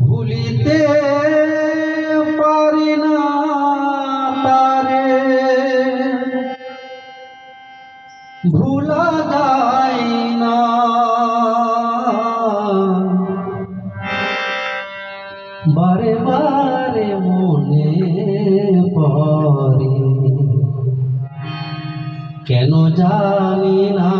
ভুলিতে পারি না তারে ভুলা যায় না। বারে মনে পরে কেন জানি না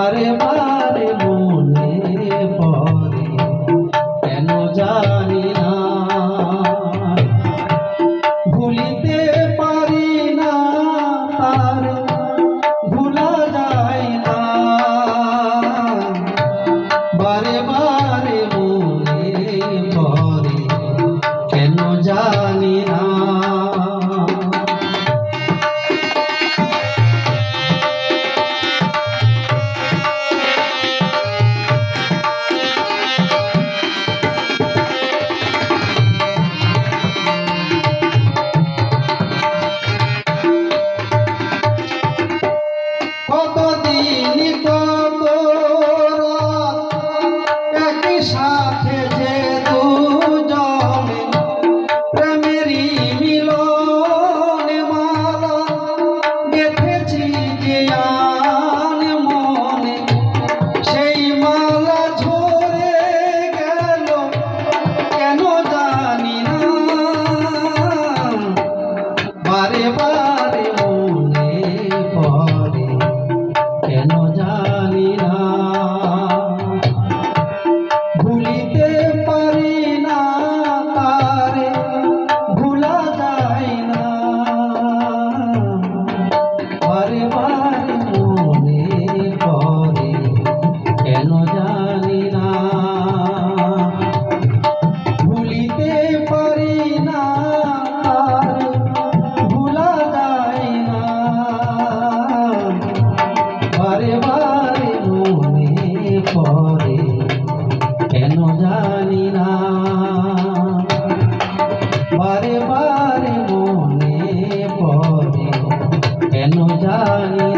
বারে বারে মনে পড়ে, কেন জানি না। ভুলিতে পারি না তার, ভুলা যাই না। বারে বারে মনে পড়ে, কেন জানি boy. কেন জানি